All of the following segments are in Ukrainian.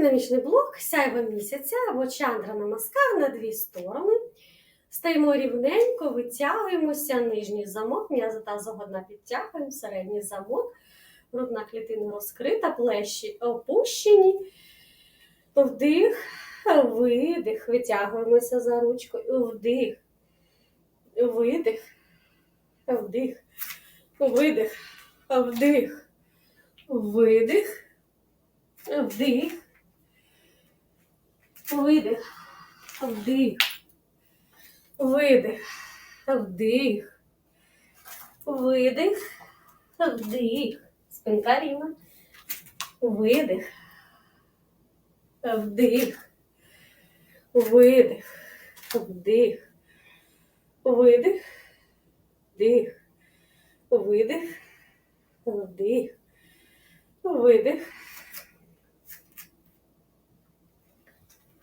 динамічний блок сяйва місяця або чандра намаскар на дві сторони. Стаємо рівненько, витягуємося, нижній замок, м'язи тазогодна підтягуємо, середній замок, грудна клітина розкрита, плещі опущені. Вдих, видих, витягуємося за ручкою, вдих, видих, вдих, видих, вдих, видих, вдих, видих, вдих, видих, вдих, видих, вдих, спинка рівна, видих, вдих, видих, вдих, видих, вдих, видих, вдих, видих,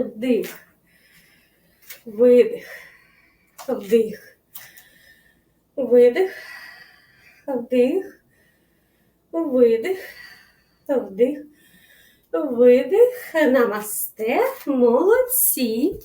вдих, видих, вдих, видих, вдих, видих, вдих, видих, намасте, молодці.